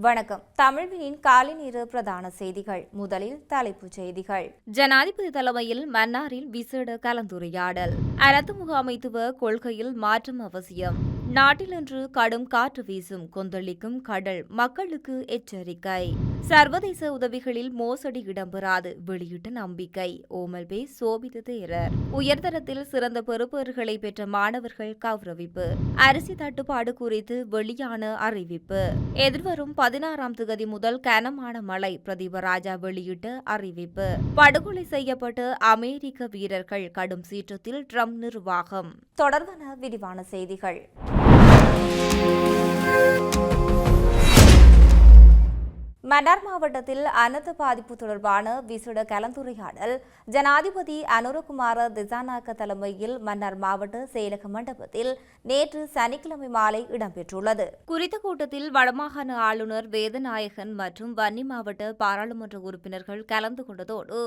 வணக்கம். தமிழ்வினின் காலை நேர பிரதான செய்திகள். முதலில் தலைப்புச் செய்திகள். ஜனாதிபதி தலைமையில் மன்னாரில் விசேட கலந்துரையாடல். அரசு முகாமைத்துவ கொள்கையில் மாற்றம் அவசியம். நாட்டில் இன்று கடும் காற்று வீசும் கொந்தளிக்கும் கடல் மக்களுக்கு எச்சரிக்கை. சர்வதேச உதவிகளில் மோசடி இடம்பெறாது வெளியிட்ட நம்பிக்கை. ஓமல்பே சோபித தேரர். உயர்தரத்தில் சிறந்த பெறுபேறுகளை பெற்ற மாணவர்கள் கௌரவிப்பு. அரிசி தட்டுப்பாடு குறித்து வெளியான அறிவிப்பு. எதிர்வரும் பதினாறாம் திகதி முதல் கனமான மழை பிரதீப ராஜா வெளியிட்ட அறிவிப்பு. படுகொலை செய்யப்பட்ட அமெரிக்க வீரர்கள் கடும் சீற்றத்தில் ட்ரம்ப் நிர்வாகம். தொடர்பான விரிவான செய்திகள். மன்னார் மாவட்டத்தில் அனர்த்த பாதிப்பு தொடர்பான விசேட கலந்துரையாடல் ஜனாதிபதி அனுரகுமார திசாநாயக்க தலைமையில் மன்னார் மாவட்ட செயலக மண்டபத்தில் நேற்று சனிக்கிழமை மாலை இடம்பெற்றுள்ளது. குறித்த கூட்டத்தில் வடமாகாண ஆளுநர் வேதநாயகன் மற்றும் வன்னி மாவட்ட பாராளுமன்ற உறுப்பினர்கள் கலந்து கொண்டதோடு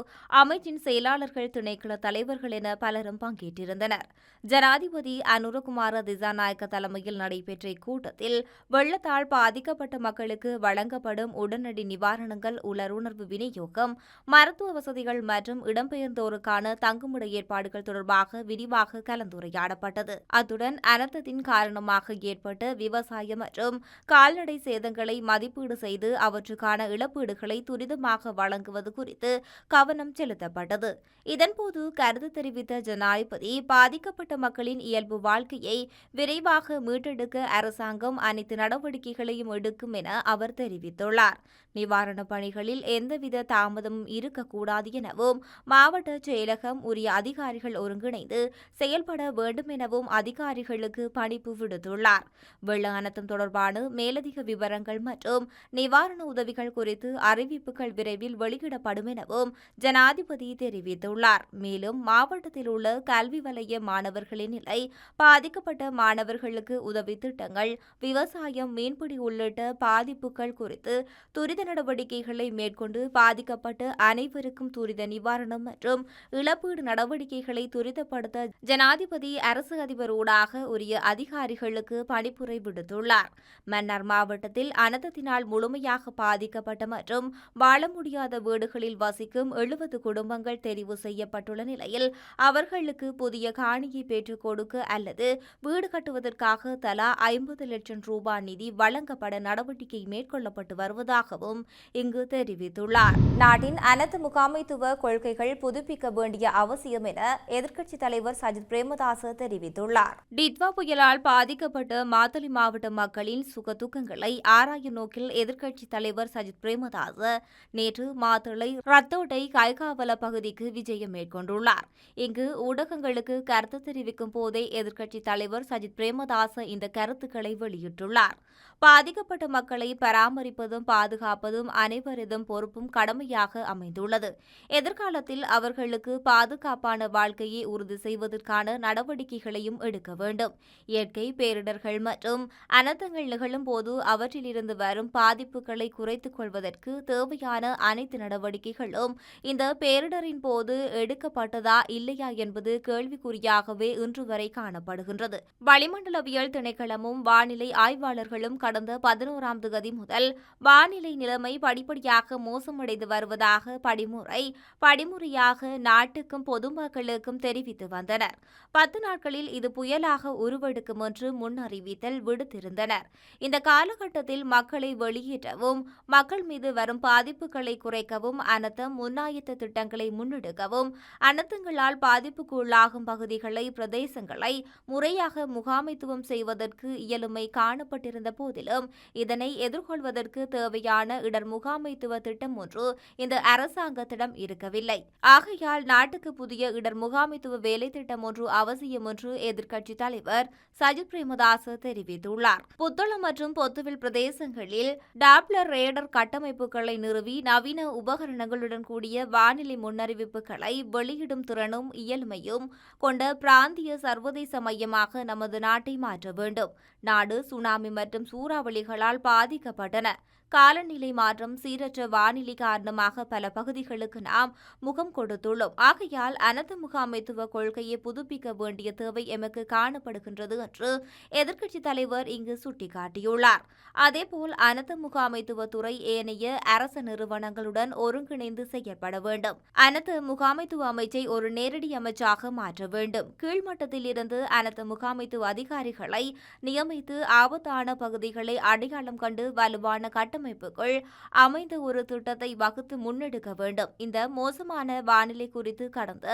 அமைச்சின் செயலாளர்கள் திணைக்கள தலைவர்கள் என பலரும் பங்கேற்றிருந்தனர். ஜனாதிபதி அனுரகுமார திசாநாயக்க தலைமையில் நடைபெற்ற இக்கூட்டத்தில் வெள்ளத்தால் பாதிக்கப்பட்ட மக்களுக்கு வழங்கப்படும் உடனடி நிவாரணங்கள் உலருணர்வு விநியோகம் மருத்துவ வசதிகள் மற்றும் இடம்பெயர்ந்தோருக்கான தங்குமிட ஏற்பாடுகள் தொடர்பாக விரிவாக கலந்துரையாடப்பட்டது. அத்துடன் அனர்த்தத்தின் காரணமாக ஏற்பட்ட விவசாய மற்றும் கால்நடை சேதங்களை மதிப்பீடு செய்து அவற்றுக்கான இழப்பீடுகளை துரிதமாக வழங்குவது குறித்து கவனம் செலுத்தப்பட்டது. இதன்போது கருத்து தெரிவித்த ஜனாதிபதி பாதிக்கப்பட்ட மக்களின் இயல்பு வாழ்க்கையை விரைவாக மீட்டெடுக்க அரசாங்கம் அனைத்து நடவடிக்கைகளையும் எடுக்கும் என அவர் தெரிவித்துள்ளார். நிவாரணப் பணிகளில் எந்தவித தாமதமும் இருக்கக்கூடாது எனவும் மாவட்ட செயலகம் உரிய அதிகாரிகள் ஒருங்கிணைந்து செயல்பட வேண்டும் எனவும் அதிகாரிகளுக்கு பணிப்பு விடுத்துள்ளார். வெள்ள அனர்த்தம் தொடர்பான மேலதிக விவரங்கள் மற்றும் நிவாரண உதவிகள் குறித்து அறிவிப்புகள் விரைவில் வெளியிடப்படும் எனவும் ஜனாதிபதி தெரிவித்துள்ளார். மேலும் மாவட்டத்தில் உள்ள கல்வி வலய மாணவர்களின் நிலை பாதிக்கப்பட்ட மாணவர்களுக்கு உதவி திட்டங்கள் விவசாயம் மீன்பிடி உள்ளிட்ட பாதிப்புகள் குறித்து துரித நடவடிக்கைகளை மேற்கொண்டு பாதிக்கப்பட்ட அனைவருக்கும் துரித நிவாரணம் மற்றும் இழப்பீடு நடவடிக்கைகளை துரிதப்படுத்த ஜனாதிபதி அரசு அதிபர் ஊடாக உரிய அதிகாரிகளுக்கு பணிப்புரை விடுத்துள்ளார். மன்னார் மாவட்டத்தில் அனர்த்தத்தினால் முழுமையாக பாதிக்கப்பட்ட மற்றும் வாழ முடியாத வீடுகளில் வசிக்கும் எழுபது குடும்பங்கள் தெரிவு செய்யப்பட்டுள்ள நிலையில் அவர்களுக்கு புதிய காணியை பெற்றுக் கொடுக்க அல்லது வீடு கட்டுவதற்காக தலா ஐம்பது லட்சம் ரூபாய் நிதி வழங்கப்பட நடவடிக்கை மேற்கொள்ளப்பட்டு வருவதாகவும் இங்கு தெரிவித்துள்ளார். நாட்டின் அனைத்து முகாமைத்துவ கொள்கைகள் புதுப்பிக்க வேண்டிய அவசியம் என எதிர்க்கட்சித் தலைவர் சஜித் பிரேமதாச தெரிவித்துள்ளார். டிட்வா புயலால் பாதிக்கப்பட்ட மாத்தளை மாவட்ட மக்களின் சுக துக்கங்களை ஆராயும் நோக்கில் எதிர்க்கட்சித் தலைவர் சஜித் பிரேமதாச நேற்று மாத்தளை ரத்தோட்டை கைகாவல பகுதிக்கு விஜயம் மேற்கொண்டுள்ளார். இங்கு ஊடகங்களுக்கு கருத்து தெரிவிக்கும் போதே எதிர்க்கட்சித் தலைவர் சஜித் பிரேமதாச இந்த கருத்துக்களை வெளியிட்டுள்ளார். பாதிக்கப்பட்ட மக்களை பராமரிப்பதும் பாதுகாப்பதும் அனைவரதும் பொறுப்பும் கடமையாக அமைந்துள்ளது. எதிர்காலத்தில் அவர்களுக்கு பாதுகாப்பான வாழ்க்கையை உறுதி செய்வதற்கான நடவடிக்கைகளையும் எடுக்க வேண்டும். இயற்கை பேரிடர்கள் மற்றும் அனர்த்தங்கள் நிகழும் போது அவற்றிலிருந்து வரும் பாதிப்புகளை குறைத்துக் கொள்வதற்கு தேவையான அனைத்து நடவடிக்கைகளும் இந்த பேரிடரின் போது எடுக்கப்பட்டதா இல்லையா என்பது கேள்விக்குறியாகவே இன்று வரை காணப்படுகின்றது. வளிமண்டலவியல் திணைக்களமும் வானிலை ஆய்வாளர்களும் கடந்த பதினோராம் தேதி முதல் வானிலை நிலைமை படிப்படியாக மோசமடைந்து வருவதாக படிமுறை படிமுறையாக நாட்டுக்கும் பொதுமக்களுக்கும் தெரிவித்து வந்தனர். பத்து நாட்களில் இது புயலாக உருவெடுக்கும் என்று முன் அறிவித்தல் விடுத்திருந்தனர். இந்த காலகட்டத்தில் மக்களை வெளியேற்றவும் மக்கள் மீது வரும் பாதிப்புகளை குறைக்கவும் அனர்த்தம் முன்னாயத்த திட்டங்களை முன்னெடுக்கவும் அனர்த்தங்களால் பாதிப்புக்குள்ளாகும் பகுதிகளை பிரதேசங்களை முறையாக முகாமைத்துவம் செய்வதற்கு இயலுமை காணப்பட்டிருந்த போதிலும் இதனை எதிர்கொள்வதற்கு தேவையான இடர் முகாமைத்துவ திட்டம் ஒன்று இந்த அரசாங்கத்திடம் இருக்கவில்லை. ஆகையால் நாட்டுக்கு புதிய இடர் முகாமைத்துவ வேலை திட்டம் ஒன்று அவசியம் என்று எதிர்க்கட்சித் தலைவர் சஜித் பிரேமதாஸ் தெரிவித்துள்ளார். புத்தளம் மற்றும் பொத்துவில் பிரதேசங்களில் டாப்லர் ரேடர் கட்டமைப்புகளை நிறுவி நவீன உபகரணங்களுடன் கூடிய வானிலை முன்னறிவிப்புகளை வெளியிடும் திறனும் இயலுமையும் கொண்ட பிராந்திய சர்வதேச மையமாக நமது நாட்டை மாற்ற வேண்டும். நாடு சுனாமி மற்றும் சூறாவளிகளால் பாதிக்கப்பட்டன. காலநிலை மாற்றம் சீரற்ற வானிலை காரணமாக பல பகுதிகளுக்கு நாம் முகம் கொடுத்துள்ளோம். ஆகையால் அனர்த்த முகாமைத்துவ கொள்கையை புதுப்பிக்க வேண்டிய தேவை எமக்கு காணப்படுகின்றது என்று எதிர்க்கட்சித் தலைவர் இங்கு சுட்டிக்காட்டியுள்ளார். அதேபோல் அனர்த்த முகாமைத்துவ துறை ஏனைய அரச நிறுவனங்களுடன் ஒருங்கிணைந்து செயற்பட வேண்டும். அனர்த்த முகாமைத்துவ அமைச்சை ஒரு நேரடி அமைச்சாக மாற்ற வேண்டும். கீழ்மட்டத்தில் இருந்து அனைத்து முகாமைத்துவ அதிகாரிகளை நியமித்து ஆபத்தான பகுதிகளை அடையாளம் கண்டு வலுவான கட்டமைப்புகள் அமைந்த ஒரு திட்டத்தை வகுத்து முன்னெடுக்க வேண்டும். இந்த மோசமான வானிலை குறித்து கடந்த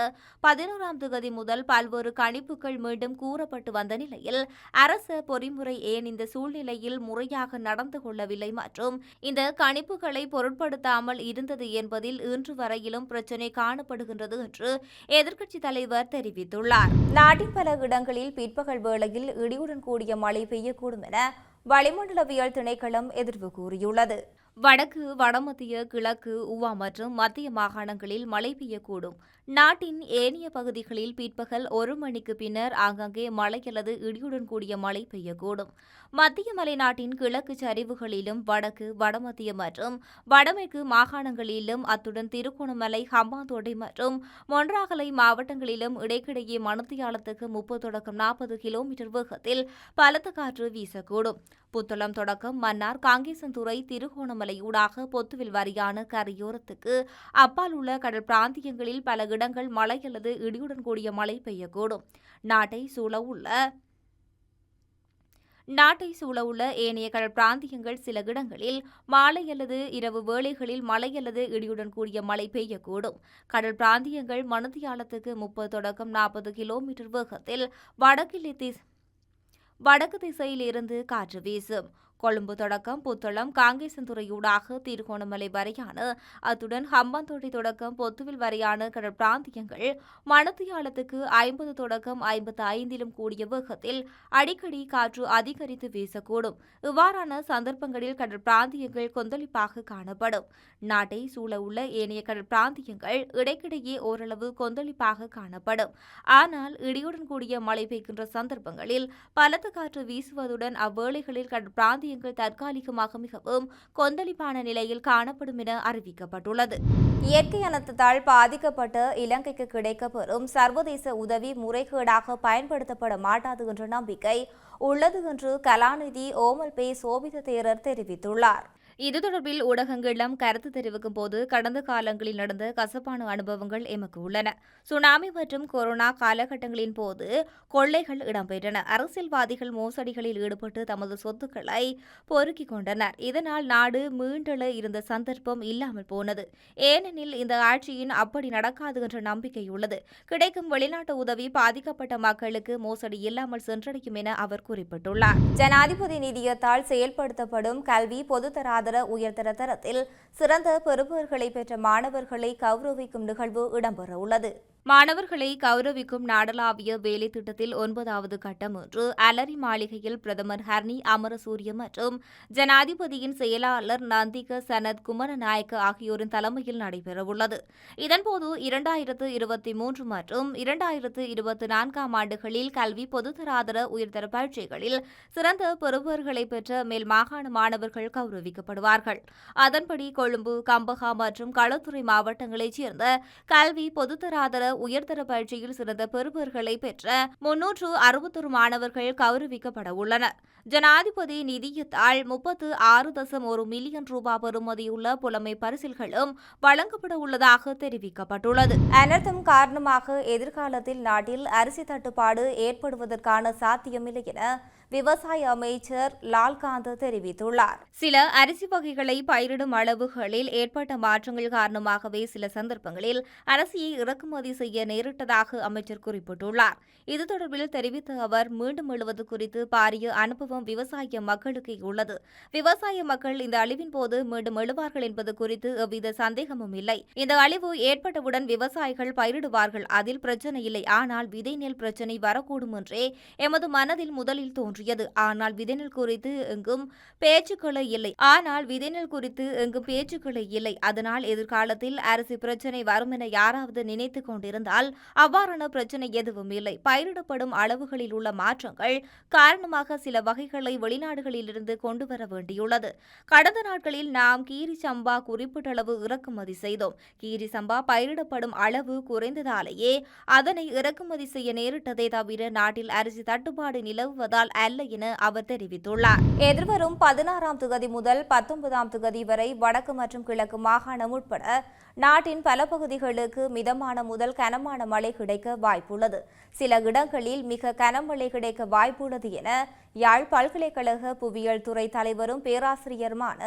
பதினோராம் தேதி முதல் பல்வேறு கணிப்புகள் மீண்டும் கூறப்பட்டு வந்த நிலையில் அரச பொறிமுறை ஏன் இந்த சூழ்நிலையில் முறையாக நடந்து கொள்ளவில்லை மற்றும் இந்த கணிப்புகளை பொருட்படுத்தாமல் இருந்தது என்பதில் இன்று வரையிலும் பிரச்சினை காணப்படுகின்றது என்று எதிர்க்கட்சித் தலைவர் தெரிவித்துள்ளார். நாட்டின் பல இடங்களில் பிற்பகல் வேளையில் இடியுடன் கூடிய மழை பெய்யக்கூடும் என வளிமண்டலவியல் திணைக்களம் எதிர்வு கூறியுள்ளது. வடக்கு வடமத்திய கிழக்கு உவா மற்றும் மத்திய மாகாணங்களில் மழை பெய்யக்கூடும். நாட்டின் ஏனைய பகுதிகளில் பிற்பகல் ஒரு மணிக்கு பின்னர் ஆங்காங்கே மழை அல்லது இடியுடன் கூடிய மழை பெய்யக்கூடும். மத்திய மலைநாட்டின் கிழக்கு சரிவுகளிலும் வடக்கு வடமத்திய மற்றும் வடமேற்கு மாகாணங்களிலும் அத்துடன் திருகோணமலை ஹம்பாந்தோட்டை மற்றும் மொன்றாகலை மாவட்டங்களிலும் இடைக்கிடையே மணத்தியாலத்துக்கு முப்பது தொடக்கம் நாற்பது கிலோமீட்டர் வேகத்தில் பலத்த காற்று வீசக்கூடும். புத்தளம் தொடக்கம் மன்னார் காங்கேசன்துறை திருகோணமலை வலையூடாக பொத்துவில் வரியான கரையோரத்துக்கு அப்பால் உள்ள கடல் பிராந்தியங்களில் பல இடங்கள் மழை அல்லது இடியுடன் கூடிய மழை பெய்யக்கூடும். நாட்டை சூழவுள்ள நாட்டை சூழவுள்ள ஏனைய கடல் பிராந்தியங்கள் சில இடங்களில் மாலை அல்லது இரவு வேளைகளில் மழை அல்லது இடியுடன் கூடிய மழை பெய்யக்கூடும். கடல் பிராந்தியங்கள் மணத்தியாலத்துக்கு முப்பது தொடக்கம் நாற்பது கிலோமீட்டர் வேகத்தில் வடகிழி வடக்கு திசையில் இருந்து காற்று வீசும். கொழும்பு தொடக்கம் புத்தளம் காங்கேசன்துறையூடாக திருகோணமலை வரையான அத்துடன் ஹம்பாந்தோட்டை தொடக்கம் பொத்துவில் வரையான கடல் பிராந்தியங்கள் மணத்தியாலத்துக்கு ஐம்பது தொடக்கம் ஐம்பத்து ஐந்திலும் கூடிய வேகத்தில் அடிக்கடி காற்று அதிகரித்து வீசக்கூடும். இவ்வாறான சந்தர்ப்பங்களில் கடல் பிராந்தியங்கள் கொந்தளிப்பாக காணப்படும். நாட்டை சூழவுள்ள ஏனைய கடல் பிராந்தியங்கள் இடைக்கிடையே ஓரளவு கொந்தளிப்பாக காணப்படும். ஆனால் இடியுடன் கூடிய மழை பெய்கின்ற சந்தர்ப்பங்களில் பலத்த காற்று வீசுவதுடன் அவ்வேளைகளில் கடற்பிராந்திய பிராந்தியங்கள் தற்காலிகமாக மிகவும் கொந்தளிப்பான நிலையில் காணப்படும் என அறிவிக்கப்பட்டுள்ளது. இயற்கை அனர்த்தத்தால் பாதிக்கப்பட்ட இலங்கைக்கு கிடைக்கப்பெறும் சர்வதேச உதவி முறைகேடாக பயன்படுத்தப்பட மாட்டாது என்ற நம்பிக்கை உள்ளது என்று கலாநிதி ஓமல் பே சோபித தேரர் தெரிவித்துள்ளார். இது தொடர்பில் ஊடகங்களிடம் கருத்து தெரிவிக்கும் போது கடந்த காலங்களில் நடந்த கசப்பான அனுபவங்கள் எமக்கு உள்ளன. சுனாமி மற்றும் கொரோனா காலகட்டங்களின் போது கொள்ளைகள் இடம்பெற்றன. அரசியல்வாதிகள் மோசடிகளில் ஈடுபட்டு தமது சொத்துக்களை பொறுக்கிக் கொண்டனர். இதனால் நாடு மீண்டெழ இருந்த சந்தர்ப்பம் இல்லாமல் போனது. ஏனெனில் இந்த ஆட்சியின் அப்படி நடக்காது என்ற நம்பிக்கை உள்ளது. கிடைக்கும் வெளிநாட்டு உதவி பாதிக்கப்பட்ட மக்களுக்கு மோசடி இல்லாமல் சென்றடையும் என அவர் குறிப்பிட்டுள்ளார். ஜனாதிபதி நிதியத்தால் செயல்படுத்தப்படும் கல்வி பொருளாதார உயர்தர தரத்தில் சிறந்த பெறுபவர்களை பெற்ற மாணவர்களை கௌரவிக்கும் நிகழ்வு இடம்பெறவுள்ளது. மாணவர்களை கௌரவிக்கும் நாடளாவிய வேலை திட்டத்தில் ஒன்பதாவது கட்டம் ஒன்று. அலரி மாளிகையில் பிரதமர் ஹர்னி அமரசூரிய மற்றும் ஜனாதிபதியின் செயலாளர் நந்திக சனத் குமரநாயக்க ஆகியோரின் தலைமையில் நடைபெறவுள்ளது. இதன்போது இரண்டாயிரத்து இருபத்தி மூன்று மற்றும் இரண்டாயிரத்து இருபத்தி நான்காம் ஆண்டுகளில் கல்வி பொதுத்தராதர உயர்தர பரீட்சைகளில் சிறந்த பெறுபவர்களை பெற்ற மேல் மாகாண மாணவர்கள் கௌரவிக்கப்படுவார்கள். அதன்படி கொழும்பு கம்பஹா மற்றும் களத்துறை மாவட்டங்களைச் சேர்ந்த கல்வி பொதுத்தராதர உயர்தர பயிற்சியில் சிறந்த பெறுபவர்களை பெற்ற முன்னூற்று அறுபத்தொரு மாணவர்கள் கௌரவிக்கப்பட உள்ளனர். ஜனாதிபதி நிதியத்தால் முப்பத்து ஆறு தசம் ஒரு மில்லியன் ரூபாய் பெறுமதியுள்ள புலமை பரிசில்களும் வழங்கப்பட உள்ளதாக தெரிவிக்கப்பட்டுள்ளது. அனர்த்தம் காரணமாக எதிர்காலத்தில் நாட்டில் அரிசி தட்டுப்பாடு ஏற்படுவதற்கான சாத்தியமில்லை என விவசாய அமைச்சர் லால்காந்த் தெரிவித்துள்ளார். சில அரிசி வகைகளை பயிரிடும் அளவுகளில் ஏற்பட்ட மாற்றங்கள் காரணமாகவே சில சந்தர்ப்பங்களில் அரிசியை இறக்குமதி செய்ய நேரிட்டதாக அமைச்சர் குறிப்பிட்டுள்ளார். இது தொடர்பில் தெரிவித்த அவர் மீண்டும் எழுவது குறித்து பாரிய அனுபவம் விவசாய மக்களுக்கு உள்ளது. விவசாய மக்கள் இந்த அழிவின் போது மீண்டும் எழுவார்கள் என்பது குறித்து எவ்வித சந்தேகமும் இல்லை. இந்த அழிவு ஏற்பட்டவுடன் விவசாயிகள் பயிரிடுவார்கள் அதில் பிரச்சனை இல்லை. ஆனால் விதை நெல் பிரச்சனை வரக்கூடும் என்றே எமது மனதில் முதலில் தோன்றும். தோன்றியது. ஆனால் விதைநெல் குறித்து எங்கும் பேச்சுக்களே இல்லை. ஆனால் விதைநெல் குறித்து எங்கும் பேச்சுக்களே இல்லை. அதனால் எதிர்காலத்தில் அரசு பிரச்சனை வரும் என யாராவது நினைத்துக் கொண்டிருந்தால் அவ்வாறான பிரச்சனை எதுவும் இல்லை. பயிரிடப்படும் அளவுகளில் உள்ள மாற்றங்கள் காரணமாக சில வகைகளை வெளிநாடுகளிலிருந்து கொண்டு வர வேண்டியுள்ளது. கடந்த நாட்களில் நாம் கீரி சம்பா குறிப்பிட்டளவு இறக்குமதி செய்தோம். கீரி சம்பா பயிரிடப்படும் அளவு குறைந்ததாலேயே அதனை இறக்குமதி செய்ய நேரிட்டதே தவிர நாட்டில் அரிசி தட்டுப்பாடு நிலவுவதால் அல்ல என அவர் தெரிவித்துள்ளார். எதிர்வரும் பதினாறாம் தொகுதி முதல் பத்தொன்பதாம் தொகுதி வரை வடக்கு மற்றும் கிழக்கு மாகாணம் உட்பட நாட்டின் பல பகுதிகளுக்கு மிதமான முதல் கனமான மழை கிடைக்க வாய்ப்புள்ளது. சில இடங்களில் மிக கனமழை கிடைக்க வாய்ப்புள்ளது என யாழ் பல்கலைக்கழக புவியியல் துறை தலைவரும் பேராசிரியருமான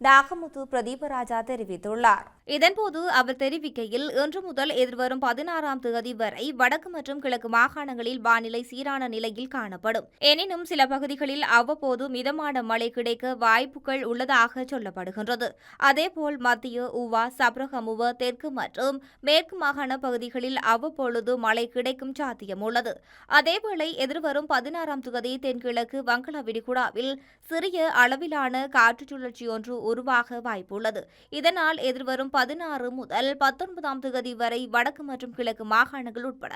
நாகமுத்து பிரதீபராஜா தெரிவித்துள்ளார். இதன்போது அவர் தெரிவிக்கையில் இன்று முதல் எதிர்வரும் பதினாறாம் தேதி வரை வடக்கு மற்றும் கிழக்கு மாகாணங்களில் வானிலை சீரான நிலையில் காணப்படும். எனினும் சில பகுதிகளில் அவ்வப்போது மிதமான மழை கிடைக்க வாய்ப்புகள் உள்ளதாக சொல்லப்படுகின்றது. அதேபோல் மத்திய உவா சப்ரகமுவ தெற்கு மற்றும் மேற்கு மாகாண பகுதிகளில் அவ்வப்பொழுது மழை கிடைக்கும் சாத்தியம் உள்ளது. அதேவேளை எதிர்வரும் பதினாறாம் தேதி தென்கிழக்கு வங்கள விரிகுடாவில் சிறிய அளவிலான காற்று சுழற்சி ஒன்று உருவாக வாய்ப்புள்ளது. இதனால் எதிர்வரும் பதினாறு முதல் பத்தொன்பதாம் தேதி வரை வடக்கு மற்றும் கிழக்கு மாகாணங்கள் உட்பட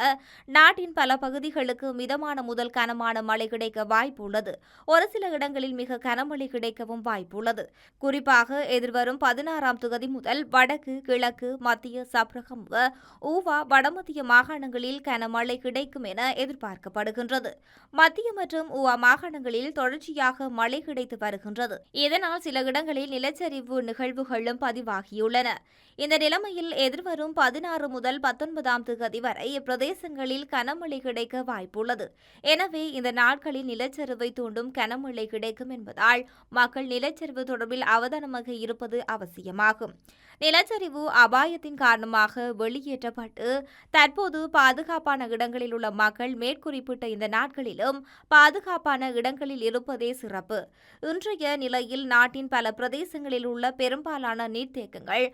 நாட்டின் பல பகுதிகளுக்கு மிதமான முதல் கனமான மழை கிடைக்க வாய்ப்புள்ளது. ஒரு சில இடங்களில் மிக கனமழை கிடைக்கவும் வாய்ப்புள்ளது. குறிப்பாக எதிர்வரும் பதினாறாம் தொகுதி முதல் வடக்கு கிழக்கு மத்திய சப்ரகமுவ ஊவா வடமத்திய மாகாணங்களில் கனமழை கிடைக்கும் என எதிர்பார்க்கப்படுகின்றது. மத்திய மற்றும் ஊவா மாகாணங்களில் தொடர்ச்சியாக மழை கிடைத்து வருகின்றது. இதனால் சில இடங்களில் நிலச்சரிவு நிகழ்வுகளும் பதிவாகியுள்ளன. இந்த நிலைமையில் எதிர்வரும் பதினாறு முதல் பத்தொன்பதாம் தேதி வரை இப்பிரதேசங்களில் கனமழை கிடைக்க வாய்ப்புள்ளது. எனவே இந்த நாட்களில் நிலச்சரிவை தூண்டும் கனமழை கிடைக்கும் என்பதால் மக்கள் நிலச்சரிவு தொடர்பில் அவதானமாக இருப்பது அவசியமாகும். நிலச்சரிவு அபாயத்தின் காரணமாக வெளியேற்றப்பட்டு தற்போது பாதுகாப்பான இடங்களில் உள்ள மக்கள் மேற்குறிப்பிட்ட இந்த நாட்களிலும் பாதுகாப்பான இடங்களில் இருப்பதே சிறப்பு. இன்றைய நிலையில் நாட்டின் பல பிரதேசங்களில் உள்ள பெரும்பாலான நீர்த்தேக்கங்கள்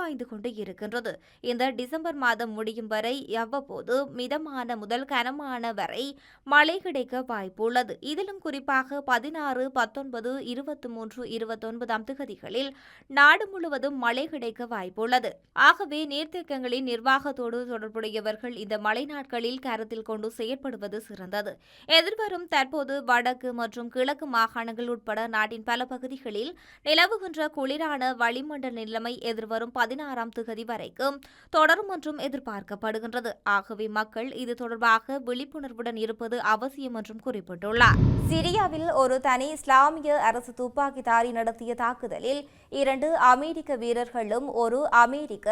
பாய்ந்து கொண்டு இருக்கின்றது. இந்த டிசம்பர் மாதம் முடியும் வரை அவ்வப்போது மிதமான முதல் கனமான வரை மழை கிடைக்க வாய்ப்புள்ளது. இதிலும் குறிப்பாக பதினாறு பத்தொன்பது இருபத்தி மூன்று இருபத்தொன்பதாம் திகதிகளில் நாடு முழுவதும் மழை கிடைக்க வாய்ப்புள்ளது. ஆகவே நீர்த்தேக்கங்களின் நிர்வாகத்தோடு தொடர்புடையவர்கள் இந்த மழை நாட்களில் கருத்தில் கொண்டு செயற்படுவது சிறந்தது. எதிர்வரும் தற்போது வடக்கு மற்றும் கிழக்கு மாகாணங்கள் உட்பட நாட்டின் பல பகுதிகளில் நிலவுகின்ற குளிரான வளிமண்டல நிலைமை எதிர்வரும் பதினாறாம் திகதி வரைக்கும் தொடரும் என்றும் எதிர்பார்க்கப்படுகின்றது. ஆகவே மக்கள் இது தொடர்பாக விழிப்புணர்வுடன் இருப்பது அவசியம் என்றும் குறிப்பிட்டுள்ளார். சிரியாவில் ஒரு தனி இஸ்லாமிய அரசு துப்பாக்கிதாரி நடத்திய தாக்குதலில் இரண்டு அமெரிக்க வீரர்களும் ஒரு அமெரிக்க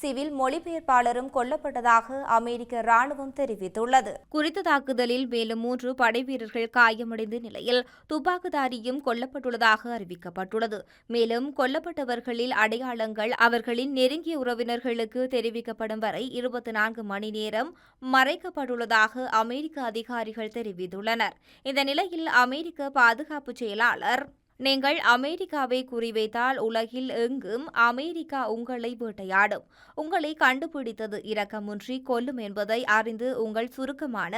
சிவில் மொழிபெயர்ப்பாளரும் கொல்லப்பட்டதாக அமெரிக்க ராணுவம் தெரிவித்துள்ளது. குறித்த தாக்குதலில் மேலும் மூன்று படைவீரர்கள் காயமடைந்த நிலையில் துப்பாக்குதாரியும் கொல்லப்பட்டுள்ளதாக அறிவிக்கப்பட்டுள்ளது. மேலும் கொல்லப்பட்டவர்களில் அடையாளங்கள் அவர்களின் நெருங்கிய உறவினர்களுக்கு தெரிவிக்கப்படும் வரை இருபத்தி நான்கு மணி நேரம் மறைக்கப்பட்டுள்ளதாக அமெரிக்க அதிகாரிகள் தெரிவித்துள்ளனர். இந்த நிலையில் அமெரிக்க பாதுகாப்பு செயலாளர் நீங்கள் அமெரிக்காவை குறிவைத்தால் உலகில் எங்கும் அமெரிக்கா உங்களை வேட்டையாடும். உங்களை கண்டுபிடித்தது இரக்கமின்றி கொல்லும் என்பதை அறிந்து உங்கள் சுருக்கமான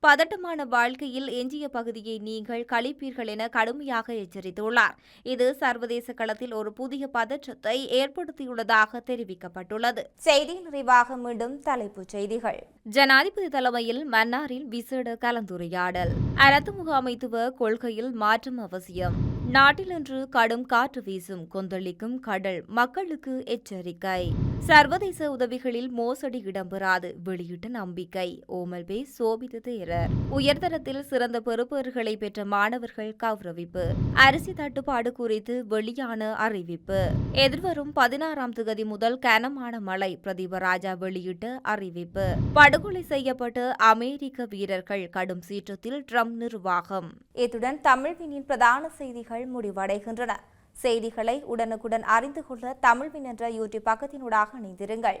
பதட்டமான வாழ்க்கையில் எஞ்சிய பகுதியை நீங்கள் கழிப்பீர்கள் என கடுமையாக எச்சரித்துள்ளார். இது சர்வதேச களத்தில் ஒரு புதிய பதற்றத்தை ஏற்படுத்தியுள்ளதாக தெரிவிக்கப்பட்டுள்ளது. செய்தி நிறைவாக மீண்டும் தலைப்புச் செய்திகள். ஜனாதிபதி தலைமையில் மன்னாரில் விசேட கலந்துரையாடல். அரசு முகாமைத்துவ கொள்கையில் மாற்றம் அவசியம். நாட்டில் இன்று கடும் காற்று வீசும் கொந்தளிக்கும் கடல் மக்களுக்கு எச்சரிக்கை. சர்வதேச உதவிகளில் மோசடி இடம்பெறாது வெளியிட்ட நம்பிக்கை. ஓமல் பே சோபித தேரர் உயர்தரத்தில் சிறந்த பெறுபேறுகளை பெற்ற மாணவர்கள் கௌரவிப்பு. அரிசி தட்டுப்பாடு குறித்து வெளியான அறிவிப்பு. எதிர்வரும் பதினாறாம் திகதி முதல் கனமான மழை பிரதீபராஜா வெளியிட்ட அறிவிப்பு. படுகொலை செய்யப்பட்ட அமெரிக்க வீரர்கள் கடும் சீற்றத்தில் ட்ரம்ப் நிர்வாகம். இத்துடன் தமிழ்வினின் பிரதான செய்திகள் முடிவடைகின்றன. செய்திகளை உடனுக்குடன் அறிந்து கொள்ள தமிழ்வின் என்ற யூடியூப் பக்கத்தினூடாக இணைந்திருங்கள்.